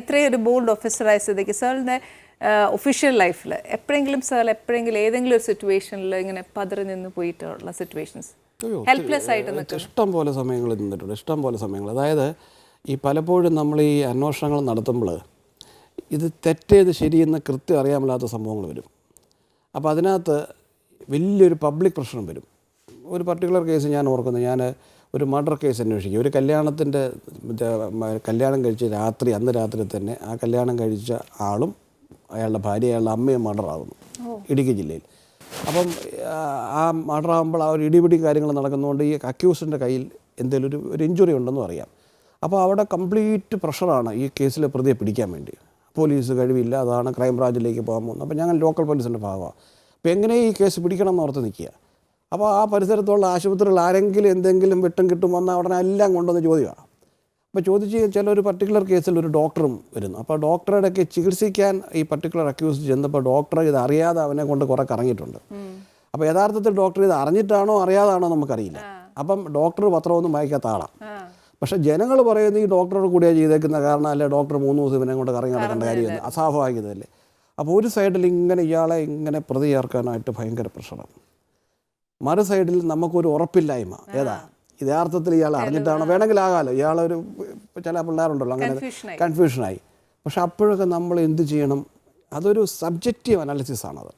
ഇത്രയും ഒരു ബോൾഡ് ഓഫീസറായ സ്ഥിതിക്ക് സാറിന്റെ ഒഫീഷ്യൽ ലൈഫിൽ എപ്പോഴെങ്കിലും സാർ എപ്പോഴെങ്കിലും ഏതെങ്കിലും ഒരു സിറ്റുവേഷനിൽ ഇങ്ങനെ പതറി നിന്ന് പോയിട്ടുള്ള സിറ്റുവേഷൻസ് ഹെൽപ്ലെസ് ആയിട്ട് ഇഷ്ടം പോലെ സമയങ്ങൾ നിന്നിട്ടുണ്ട്. ഇഷ്ടം പോലെ സമയങ്ങൾ. അതായത് ഈ പലപ്പോഴും നമ്മൾ ഈ അന്വേഷണങ്ങൾ നടത്തുമ്പോൾ ഇത് തെറ്റേത് ശരിയെന്ന് കൃത്യം അറിയാമല്ലാത്ത സംഭവങ്ങൾ വരും. അപ്പോൾ അതിനകത്ത് വലിയൊരു പബ്ലിക് പ്രശ്നം വരും. ഒരു പർട്ടിക്കുലർ കേസ് ഞാൻ ഓർക്കുന്നു. ഞാൻ ഒരു മർഡർ കേസ് അന്വേഷിക്കുക ഒരു കല്യാണത്തിന്റെ കല്യാണം കഴിച്ച് രാത്രി അന്ന് രാത്രി തന്നെ ആ കല്യാണം കഴിച്ച ആളും അയാളുടെ ഭാര്യ അയാളുടെ അമ്മയും മർഡർ ആകുന്നു ഇടുക്കി ജില്ലയിൽ. അപ്പം ആ, മർഡറാകുമ്പോൾ മർഡർ ആകുമ്പോൾ ആ ഒരു ഇടിപിടി കാര്യങ്ങൾ നടക്കുന്നതുകൊണ്ട് ഈ അക്യൂസിന്റെ കയ്യിൽ എന്തെങ്കിലും ഒരു ഒരു ഇഞ്ചുറി ഉണ്ടെന്നും അറിയാം. അപ്പോൾ അവിടെ കംപ്ലീറ്റ് പ്രഷറാണ് ഈ കേസിലെ പ്രതിയെ പിടിക്കാൻ വേണ്ടി. പോലീസ് കഴിവില്ല അതാണ് ക്രൈം ബ്രാഞ്ചിലേക്ക് പോകാൻ പോകുന്നത്. അപ്പോൾ ഞങ്ങൾ ലോക്കൽ പോലീസിന്റെ ഭാഗമാണ്. അപ്പോൾ എങ്ങനെ ഈ കേസ് പിടിക്കണം എന്ന് ഓർത്ത് നിൽക്കുക? അപ്പോൾ ആ പരിസരത്തുള്ള ആശുപത്രിയിൽ ആരെങ്കിലും എന്തെങ്കിലും വെട്ടും കിട്ടും വന്നാൽ ഉടനെ എല്ലാം കൊണ്ടുവന്ന് ചോദ്യമാണ് അപ്പോൾ ചോദിച്ച് ചില ഒരു പർട്ടിക്കുലർ കേസിൽ ഒരു ഡോക്ടറും വരുന്നു. അപ്പോൾ ഡോക്ടറുടെയൊക്കെ ചികിത്സിക്കാൻ ഈ പർട്ടിക്കുലർ അക്യൂസ് ചെന്നപ്പോൾ ഡോക്ടർ ഇത് അറിയാതെ അവനെ കൊണ്ട് കുറേ കറങ്ങിയിട്ടുണ്ട്. അപ്പോൾ യഥാർത്ഥത്തിൽ ഡോക്ടർ ഇത് അറിഞ്ഞിട്ടാണോ അറിയാതാണോ നമുക്കറിയില്ല. അപ്പം ഡോക്ടർ പത്രമൊന്നും വായിക്കാത്ത ആളാണ് പക്ഷേ ജനങ്ങൾ പറയുന്നത് ഈ ഡോക്ടറോട് കൂടിയാണ് ചെയ്തേക്കുന്ന കാരണം അല്ലെ ഡോക്ടർ മൂന്ന് ദിവസം ഇവനെ കൊണ്ട് കറങ്ങി നടക്കേണ്ട കാര്യമൊന്നും. അസ്വാഭാവികതയല്ലേ അപ്പോൾ ഒരു സൈഡിൽ ഇങ്ങനെ ഇയാളെ ഇങ്ങനെ പ്രതി ചേർക്കാനായിട്ട് ഭയങ്കര പ്രഷറാണ് മറു സൈഡിൽ നമുക്കൊരു ഉറപ്പില്ലായ്മ. ഏതാ? യഥാർത്ഥത്തിൽ ഇയാൾ അറിഞ്ഞിട്ടാണ്? വേണമെങ്കിൽ ആകാലോ ഇയാളൊരു ചില പിള്ളേരുണ്ടല്ലോ അങ്ങനെ കൺഫ്യൂഷനായി പക്ഷെ അപ്പോഴൊക്കെ നമ്മൾ എന്ത് ചെയ്യണം? അതൊരു സബ്ജക്റ്റീവ് അനാലിസിസ് ആണത്.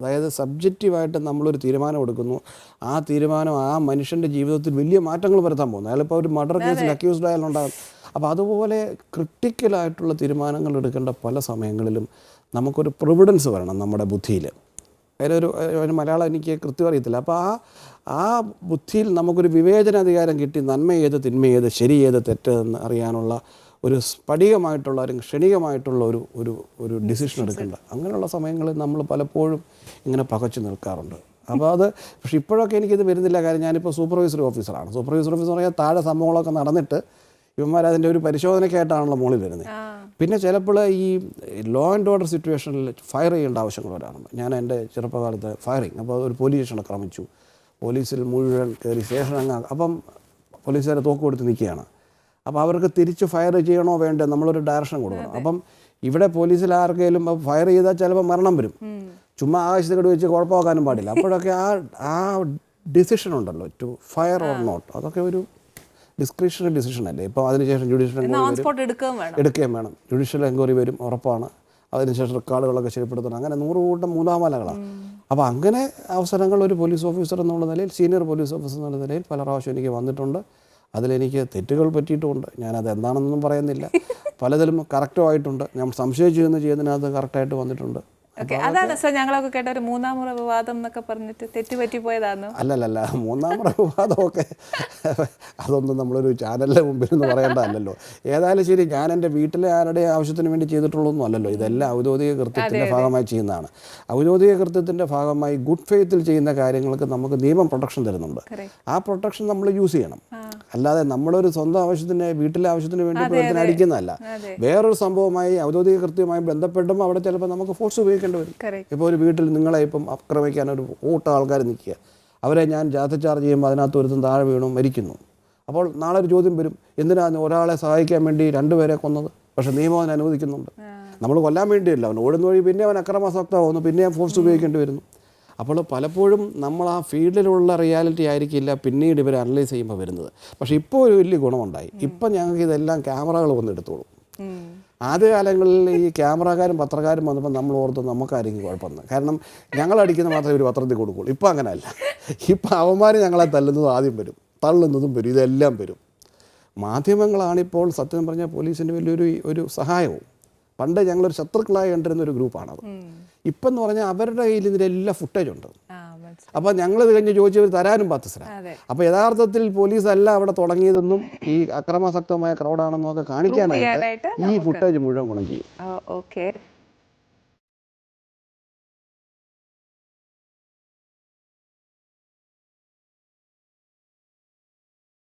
അതായത് സബ്ജക്റ്റീവായിട്ട് നമ്മളൊരു തീരുമാനം എടുക്കുന്നു. ആ തീരുമാനം ആ മനുഷ്യന്റെ ജീവിതത്തിൽ വലിയ മാറ്റങ്ങൾ വരുത്താൻ പോകുന്നു. അയാളിപ്പോൾ ഒരു മർഡർ കേസിൽ അക്യൂസ്ഡ് ആയാലുണ്ടാകും അപ്പോൾ അതുപോലെ ക്രിട്ടിക്കലായിട്ടുള്ള തീരുമാനങ്ങൾ എടുക്കേണ്ട പല സമയങ്ങളിലും നമുക്കൊരു പ്രൊവിഡൻസ് വരണം നമ്മുടെ ബുദ്ധിയിൽ. അതിലൊരു മലയാളം എനിക്ക് കൃത്യം അറിയത്തില്ല. അപ്പോൾ ആ ആ ബുദ്ധിയിൽ നമുക്കൊരു വിവേചനാധികാരം കിട്ടി നന്മ ഏത് തിന്മ ഏത് ശരി ഏത് തെറ്റ് എന്ന് അറിയാനുള്ള ഒരു സ്ഫടികമായിട്ടുള്ള ഒരു ക്ഷണികമായിട്ടുള്ള ഒരു ഒരു ഒരു ഡിസിഷൻ എടുക്കേണ്ട. അങ്ങനെയുള്ള സമയങ്ങളിൽ നമ്മൾ പലപ്പോഴും ഇങ്ങനെ പകച്ചു നിൽക്കാറുണ്ട്. അപ്പോൾ അത് പക്ഷേ ഇപ്പോഴൊക്കെ എനിക്കിത് വരുന്നില്ല. കാര്യം ഞാനിപ്പോൾ സൂപ്പർവൈസറി ഓഫീസറാണ് സൂപ്പർവൈസർ ഓഫീസർ പറയാൻ താഴെ സംഭവങ്ങളൊക്കെ നടന്നിട്ട് ഇവന്മാർ അതിന്റെ ഒരു പരിശോധനയ്ക്കായിട്ടാണല്ലോ മുകളിൽ വരുന്നത് പിന്നെ ചിലപ്പോൾ ഈ ലോ ആൻഡ് ഓർഡർ സിറ്റുവേഷനിൽ ഫയർ ചെയ്യേണ്ട ആവശ്യങ്ങൾ വരാറുണ്ട്. ഞാൻ എന്റെ ചെറുപ്പകാലത്ത് ഫയറിങ് അപ്പോൾ ഒരു പോലീസ് സ്റ്റേഷൻ ആക്രമിച്ചു പോലീസിൽ മുഴുവൻ കയറി സ്റ്റേഷൻ അങ്ങ് അപ്പം പോലീസുകാരെ തോക്ക് കൊടുത്ത് നിൽക്കുകയാണ്. അപ്പോൾ അവർക്ക് തിരിച്ച് ഫയർ ചെയ്യണോ വേണ്ടേ നമ്മളൊരു ഡയറക്ഷൻ കൊടുക്കണം. അപ്പം ഇവിടെ പോലീസിൽ ആർക്കെങ്കിലും ഫയർ ചെയ്താൽ ചിലപ്പോൾ മരണം വരും. ചുമ്മാ ആകാശത്തേക്ക് വെച്ച് കുഴപ്പമാക്കാനും പാടില്ല. അപ്പോഴൊക്കെ ആ ആ ഡിസിഷൻ ഉണ്ടല്ലോ ടു ഫയർ ഓർ നോട്ട് അതൊക്കെ ഒരു ഡിസ്ക്രിപ്ഷണൽ ഡിസിഷൻ അല്ലേ? ഇപ്പോൾ അതിനുശേഷം ജുഡീഷ്യൽ എൻക്വയറി എടുക്കുകയും വേണം. ജുഡീഷ്യൽ എൻക്വയറി വരും ഉറപ്പാണ്. അതിനുശേഷം റെക്കോർഡുകളൊക്കെ ശരിപ്പെടുത്തണം. അങ്ങനെ നൂറ് കൂട്ടം മൂന്നാമലകളാണ് അപ്പോൾ അങ്ങനെ അവസരങ്ങൾ ഒരു പോലീസ് ഓഫീസർ എന്നുള്ള നിലയിൽ സീനിയർ പോലീസ് ഓഫീസർ എന്നുള്ള നിലയിൽ പല പ്രാവശ്യം എനിക്ക് വന്നിട്ടുണ്ട്. അതിലെനിക്ക് തെറ്റുകൾ പറ്റിയിട്ടുമുണ്ട്. ഞാനത് എന്താണെന്നൊന്നും പറയുന്നില്ല. പലതിലും കറക്റ്റുമായിട്ടുണ്ട് ഞാൻ സംശയിച്ചു എന്ന് ചെയ്യുന്നതിനകത്ത് കറക്റ്റായിട്ട് വന്നിട്ടുണ്ട്. ഓക്കെ അതാണ്. സാർ ഞങ്ങളൊക്കെ കേട്ട ഒരു മൂന്നാം മുറ വിവാദം എന്നൊക്കെ പറഞ്ഞിട്ട് തെറ്റുപറ്റി പോയതാന്ന് അല്ലല്ലല്ല മൂന്നാം വിവാദമൊക്കെ അതൊന്നും നമ്മളൊരു ചാനലിന്റെ മുമ്പിൽ നിന്ന് പറയേണ്ടതല്ലോ ഏതായാലും ശരി ഞാൻ എന്റെ വീട്ടിലെ ആരുടെ ആവശ്യത്തിന് വേണ്ടി ചെയ്തിട്ടുള്ളതൊന്നും അല്ലല്ലോ. ഇതെല്ലാം ഔദ്യോഗിക കൃത്യത്തിന്റെ ഭാഗമായി ചെയ്യുന്നതാണ്. ഔദ്യോഗിക കൃത്യത്തിന്റെ ഭാഗമായി ഗുഡ് ഫെയ്ത്തിൽ ചെയ്യുന്ന കാര്യങ്ങൾക്ക് നമുക്ക് നിയമം പ്രൊട്ടക്ഷൻ തരുന്നുണ്ട്. ആ പ്രൊട്ടക്ഷൻ നമ്മൾ യൂസ് ചെയ്യണം. അല്ലാതെ നമ്മളൊരു സ്വന്തം ആവശ്യത്തിന് വീട്ടിലെ ആവശ്യത്തിന് വേണ്ടി പ്രവർത്തനം അടിക്കുന്നതല്ല. വേറൊരു സംഭവമായി ഔദ്യോഗിക കൃത്യമായി ബന്ധപ്പെട്ടുമ്പോൾ അവിടെ ചിലപ്പോൾ നമുക്ക് ഫോഴ്സ് ഉപയോഗിക്കേണ്ടി വരും. ഇപ്പൊ ഇപ്പോൾ ഒരു വീട്ടിൽ നിങ്ങളെ ഇപ്പം ആക്രമിക്കാൻ ഒരു കൂട്ടം ആൾക്കാർ നിൽക്കുക. അവരെ ഞാൻ ജാഥ ചാർജ് ചെയ്യുമ്പോൾ അതിനകത്ത് ഒരുത്തും താഴെ വീണു മരിക്കുന്നു. അപ്പോൾ നാളെ ഒരു ചോദ്യം വരും എന്തിനാണ് ഒരാളെ സഹായിക്കാൻ വേണ്ടി രണ്ടുപേരെ കൊന്നത്? പക്ഷെ നിയമം അതിന് അനുവദിക്കുന്നുണ്ട്. നമ്മൾ കൊല്ലാൻ വേണ്ടിയല്ല അവൻ ഓടുന്ന വഴി പിന്നെ അവൻ അക്രമാസക്തമാവുന്നു പിന്നെ ഫോഴ്സ് ഉപയോഗിക്കേണ്ടി വരുന്നു. അപ്പോൾ പലപ്പോഴും നമ്മൾ ആ ഫീൽഡിലുള്ള റിയാലിറ്റി ആയിരിക്കില്ല പിന്നീട് ഇവർ അനലൈസ് ചെയ്യുമ്പോൾ വരുന്നത്. പക്ഷേ ഇപ്പോൾ ഒരു വലിയ ഗുണമുണ്ടായി. ഇപ്പം ഞങ്ങൾക്ക് ഇതെല്ലാം ക്യാമറകൾ വന്നെടുത്തോളും ആദ്യകാലങ്ങളിൽ ഈ ക്യാമറക്കാരും പത്രക്കാരും വന്നപ്പോൾ നമ്മൾ ഓർത്ത് നമുക്കായിരിക്കും കുഴപ്പമെന്ന്. കാരണം ഞങ്ങൾ അടിക്കുന്ന മാത്രമേ ഒരു പത്രത്തിൽ കൊടുക്കുള്ളൂ ഇപ്പം അങ്ങനെയല്ല. ഇപ്പം അവന്മാർ ഞങ്ങളെ തല്ലുന്നതും ആദ്യം വരും. തള്ളുന്നതും വരും. ഇതെല്ലാം വരും. മാധ്യമങ്ങളാണിപ്പോൾ സത്യം പറഞ്ഞാൽ പോലീസിന്റെ വലിയൊരു ഒരു സഹായവും. പണ്ട് ഞങ്ങളൊരു ശത്രുക്കളായി കണ്ടിരുന്ന ഒരു ഗ്രൂപ്പാണത്. ഇപ്പം എന്ന് പറഞ്ഞാൽ അവരുടെ കയ്യിൽ ഇതിന്റെ എല്ലാ ഫുട്ടേജ് ഉണ്ട്. അപ്പോൾ ഞങ്ങൾ ഇത് കഴിഞ്ഞ് ചോദിച്ചവർ തരാനും അതെ. അപ്പോൾ യഥാർത്ഥത്തിൽ പോലീസ് അല്ല അവിടെ തുടങ്ങിയതെന്നും ഈ അക്രമാസക്തമായ ക്രൗഡാണെന്നും ഒക്കെ കാണിക്കാനായിട്ട് ഈ ഫുട്ടേജ് മുഴുവൻ ഗുണം ചെയ്യും. ഓക്കെ